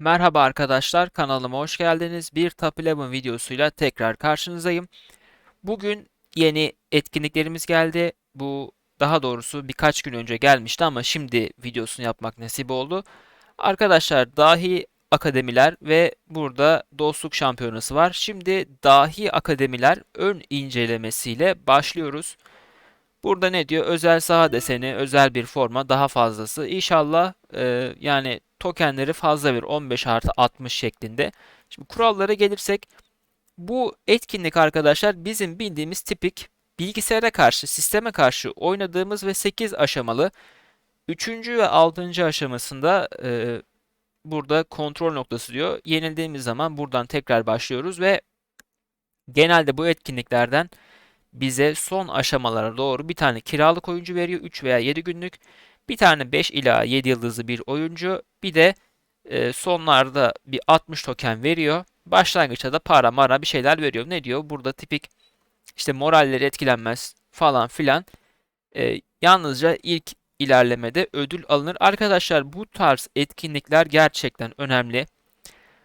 Merhaba arkadaşlar, kanalıma hoş geldiniz. Bir Top 11 videosuyla tekrar karşınızdayım. Bugün yeni etkinliklerimiz geldi. Bu daha doğrusu birkaç gün önce gelmişti ama şimdi videosunu yapmak nasip oldu. Arkadaşlar dahi akademiler ve burada dostluk şampiyonası var. Şimdi dahi akademiler ön incelemesiyle başlıyoruz. Burada ne diyor? Özel saha deseni, özel bir forma, daha fazlası. İnşallah e, yani tokenleri fazla bir 15 artı 60 şeklinde. Şimdi kurallara gelirsek bu etkinlik arkadaşlar bizim bildiğimiz tipik bilgisayara karşı, sisteme karşı oynadığımız ve 8 aşamalı 3. ve 6. aşamasında e, burada kontrol noktası diyor. Yenildiğimiz zaman buradan tekrar başlıyoruz ve genelde bu etkinliklerden bize son aşamalara doğru bir tane kiralık oyuncu veriyor 3 veya 7 günlük. Bir tane 5 ila 7 yıldızlı bir oyuncu. Bir de e, sonlarda bir 60 token veriyor. Başlangıçta da para mara bir şeyler veriyor. Ne diyor? Burada tipik işte moralleri etkilenmez falan filan. E, yalnızca ilk ilerlemede ödül alınır. Arkadaşlar bu tarz etkinlikler gerçekten önemli.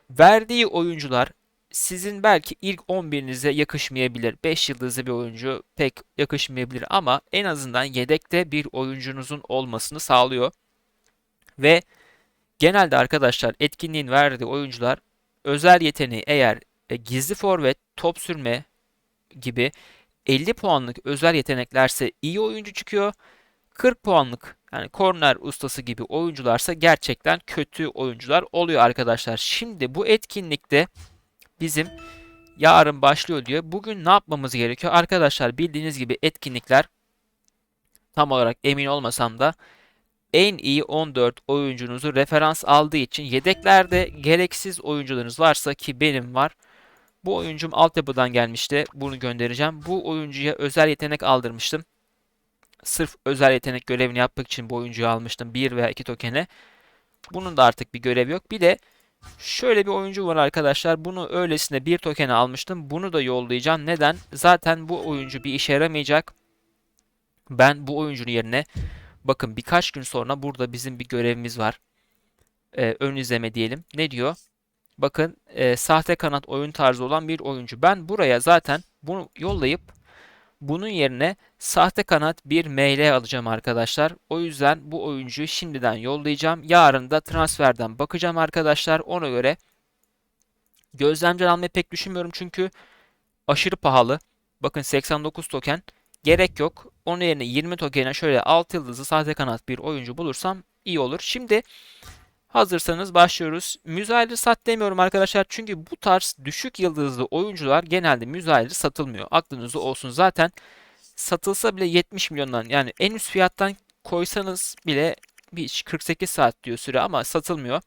Verdiği oyuncular sizin belki ilk 11'inize yakışmayabilir. 5 yıldızlı bir oyuncu pek yakışmayabilir ama en azından yedekte bir oyuncunuzun olmasını sağlıyor. Ve genelde arkadaşlar etkinliğin verdiği oyuncular özel yeteneği eğer e, gizli forvet, top sürme gibi 50 puanlık özel yeteneklerse iyi oyuncu çıkıyor. 40 puanlık yani korner ustası gibi oyuncularsa gerçekten kötü oyuncular oluyor arkadaşlar. Şimdi bu etkinlikte bizim yarın başlıyor diyor. Bugün ne yapmamız gerekiyor? Arkadaşlar bildiğiniz gibi etkinlikler tam olarak emin olmasam da en iyi 14 oyuncunuzu referans aldığı için yedeklerde gereksiz oyuncularınız varsa ki benim var. Bu oyuncum altyapıdan gelmişti. Bunu göndereceğim. Bu oyuncuya özel yetenek aldırmıştım. Sırf özel yetenek görevini yapmak için bu oyuncuyu almıştım. 1 veya 2 tokene. Bunun da artık bir görevi yok. Bir de Şöyle bir oyuncu var arkadaşlar. Bunu öylesine bir tokene almıştım. Bunu da yollayacağım. Neden? Zaten bu oyuncu bir işe yaramayacak. Ben bu oyuncunun yerine bakın birkaç gün sonra burada bizim bir görevimiz var. Ee, ön izleme diyelim. Ne diyor? Bakın e, sahte kanat oyun tarzı olan bir oyuncu. Ben buraya zaten bunu yollayıp bunun yerine sahte kanat bir ML alacağım arkadaşlar. O yüzden bu oyuncuyu şimdiden yollayacağım. Yarın da transferden bakacağım arkadaşlar. Ona göre gözlemci almayı pek düşünmüyorum çünkü aşırı pahalı. Bakın 89 token. Gerek yok. Onun yerine 20 tokene şöyle 6 yıldızlı sahte kanat bir oyuncu bulursam iyi olur. Şimdi Hazırsanız başlıyoruz. Müzayir'i sat demiyorum arkadaşlar. Çünkü bu tarz düşük yıldızlı oyuncular genelde müzayir'i satılmıyor. Aklınızda olsun. Zaten satılsa bile 70 milyondan yani en üst fiyattan koysanız bile bir 48 saat diyor süre ama satılmıyor.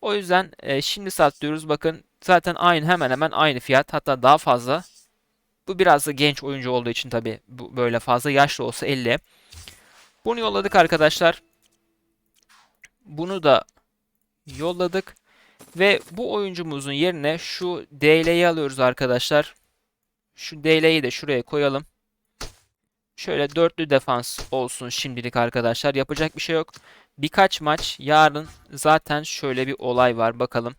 O yüzden e, şimdi sat diyoruz. Bakın zaten aynı hemen hemen aynı fiyat hatta daha fazla. Bu biraz da genç oyuncu olduğu için tabi böyle fazla yaşlı olsa 50. Bunu yolladık arkadaşlar. Bunu da yolladık. Ve bu oyuncumuzun yerine şu DL'yi alıyoruz arkadaşlar. Şu DL'yi de şuraya koyalım. Şöyle dörtlü defans olsun şimdilik arkadaşlar. Yapacak bir şey yok. Birkaç maç yarın zaten şöyle bir olay var bakalım.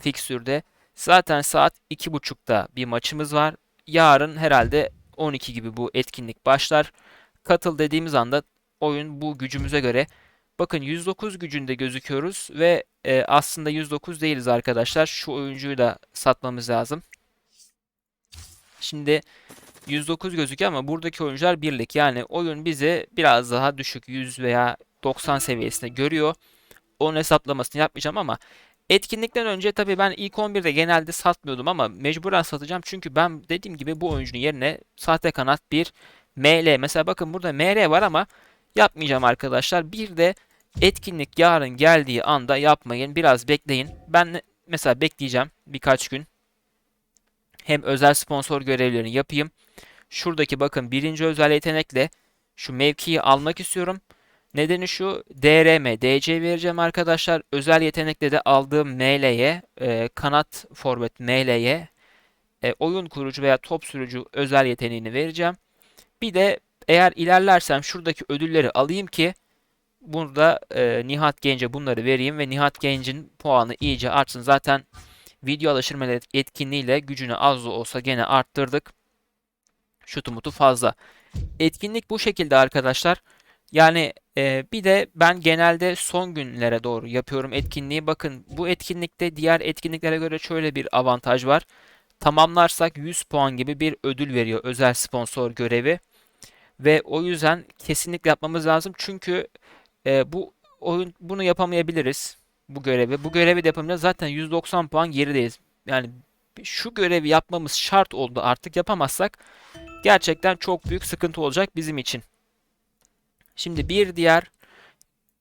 Fiksürde. Zaten saat 2.30'da bir maçımız var. Yarın herhalde 12 gibi bu etkinlik başlar. Katıl dediğimiz anda oyun bu gücümüze göre Bakın 109 gücünde gözüküyoruz ve e, aslında 109 değiliz arkadaşlar. Şu oyuncuyu da satmamız lazım. Şimdi 109 gözüküyor ama buradaki oyuncular birlik. Yani oyun bize biraz daha düşük 100 veya 90 seviyesinde görüyor. Onun hesaplamasını yapmayacağım ama etkinlikten önce tabii ben ilk 11'de genelde satmıyordum ama mecburen satacağım. Çünkü ben dediğim gibi bu oyuncunun yerine sahte kanat bir ML. Mesela bakın burada MR var ama yapmayacağım arkadaşlar. Bir de Etkinlik yarın geldiği anda yapmayın. Biraz bekleyin. Ben mesela bekleyeceğim birkaç gün. Hem özel sponsor görevlerini yapayım. Şuradaki bakın birinci özel yetenekle şu mevkiyi almak istiyorum. Nedeni şu DRM, DC vereceğim arkadaşlar. Özel yetenekle de aldığım ML'ye, e, kanat forvet ML'ye e, oyun kurucu veya top sürücü özel yeteneğini vereceğim. Bir de eğer ilerlersem şuradaki ödülleri alayım ki burada e, Nihat Genç'e bunları vereyim ve Nihat Genç'in puanı iyice artsın. Zaten video alıştırma etkinliğiyle gücünü az da olsa gene arttırdık. Şutu mutu fazla. Etkinlik bu şekilde arkadaşlar. Yani e, bir de ben genelde son günlere doğru yapıyorum etkinliği. Bakın bu etkinlikte diğer etkinliklere göre şöyle bir avantaj var. Tamamlarsak 100 puan gibi bir ödül veriyor özel sponsor görevi. Ve o yüzden kesinlikle yapmamız lazım. Çünkü e, bu oyun bunu yapamayabiliriz. Bu görevi. Bu görevi de yapamayacağız. Zaten 190 puan gerideyiz. Yani şu görevi yapmamız şart oldu. Artık yapamazsak gerçekten çok büyük sıkıntı olacak bizim için. Şimdi bir diğer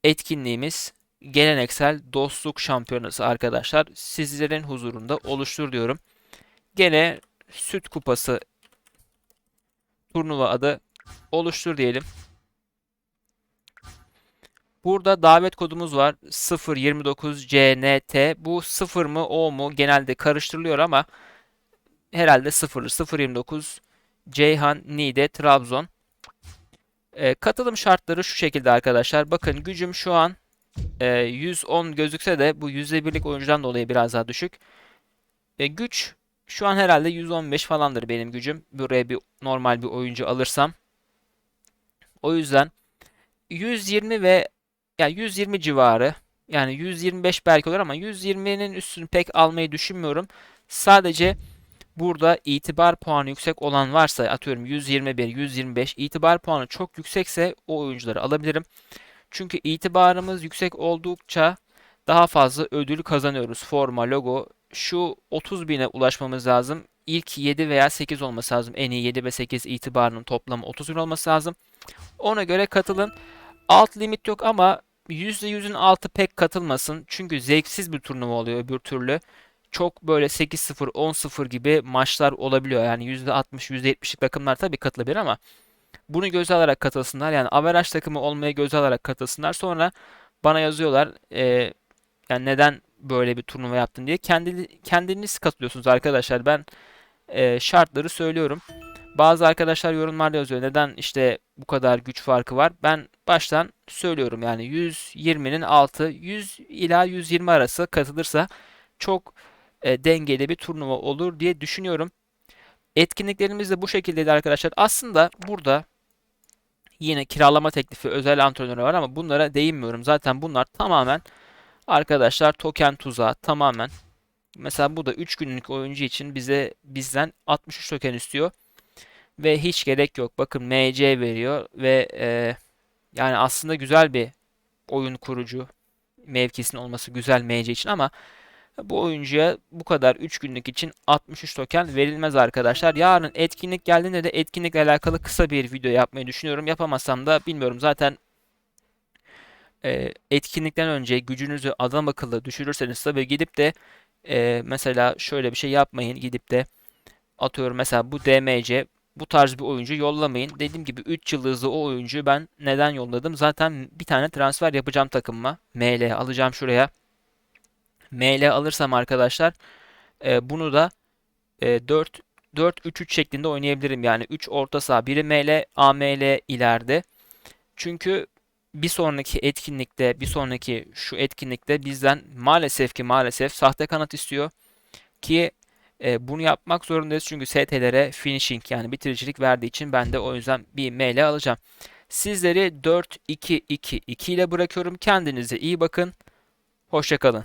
etkinliğimiz geleneksel dostluk şampiyonası arkadaşlar. Sizlerin huzurunda oluştur diyorum. Gene süt kupası turnuva adı oluştur diyelim. Burada davet kodumuz var 029CNT. Bu 0 mı O mu genelde karıştırılıyor ama herhalde 0'lı 029 Ceyhan Niğde Trabzon. E, katılım şartları şu şekilde arkadaşlar. Bakın gücüm şu an e, 110 gözükse de bu %1'lik oyuncudan dolayı biraz daha düşük. E, güç şu an herhalde 115 falandır benim gücüm. Buraya bir normal bir oyuncu alırsam. O yüzden 120 ve yani 120 civarı yani 125 belki olur ama 120'nin üstünü pek almayı düşünmüyorum. Sadece burada itibar puanı yüksek olan varsa atıyorum 121, 125 itibar puanı çok yüksekse o oyuncuları alabilirim. Çünkü itibarımız yüksek oldukça daha fazla ödül kazanıyoruz. Forma, logo şu 30 bine ulaşmamız lazım. İlk 7 veya 8 olması lazım. En iyi 7 ve 8 itibarının toplamı 30 bin olması lazım. Ona göre katılın. Alt limit yok ama %100'ün altı pek katılmasın. Çünkü zevksiz bir turnuva oluyor öbür türlü. Çok böyle 8-0, 10-0 gibi maçlar olabiliyor. Yani %60, %70'lik takımlar tabii katılabilir ama bunu göze alarak katılsınlar. Yani averaj takımı olmaya göze alarak katılsınlar. Sonra bana yazıyorlar e, yani neden böyle bir turnuva yaptın diye. Kendi, kendiniz katılıyorsunuz arkadaşlar. Ben e, şartları söylüyorum. Bazı arkadaşlar yorumlarda yazıyor. Neden işte bu kadar güç farkı var? Ben baştan söylüyorum yani 120'nin altı 100 ila 120 arası katılırsa çok e, dengeli bir turnuva olur diye düşünüyorum. Etkinliklerimiz de bu şekildeydi arkadaşlar. Aslında burada yine kiralama teklifi özel antrenörü var ama bunlara değinmiyorum. Zaten bunlar tamamen arkadaşlar token tuzağı tamamen. Mesela bu da 3 günlük oyuncu için bize bizden 63 token istiyor. Ve hiç gerek yok. Bakın MC veriyor ve e, yani aslında güzel bir oyun kurucu mevkisinin olması güzel MC için ama bu oyuncuya bu kadar 3 günlük için 63 token verilmez arkadaşlar. Yarın etkinlik geldiğinde de etkinlikle alakalı kısa bir video yapmayı düşünüyorum. Yapamazsam da bilmiyorum. Zaten e, etkinlikten önce gücünüzü adam akıllı düşürürseniz tabii gidip de e, mesela şöyle bir şey yapmayın. Gidip de atıyorum mesela bu DMC bu tarz bir oyuncu yollamayın. Dediğim gibi 3 yıldızlı o oyuncuyu ben neden yolladım? Zaten bir tane transfer yapacağım takımıma. ML alacağım şuraya. ML alırsam arkadaşlar e, bunu da e, 4 4-3-3 şeklinde oynayabilirim. Yani 3 orta saha, biri ML, AML ileride. Çünkü bir sonraki etkinlikte, bir sonraki şu etkinlikte bizden maalesef ki maalesef sahte kanat istiyor. Ki e, bunu yapmak zorundayız çünkü ST'lere finishing yani bitiricilik verdiği için ben de o yüzden bir ML alacağım. Sizleri 4-2-2-2 ile bırakıyorum. Kendinize iyi bakın. Hoşçakalın.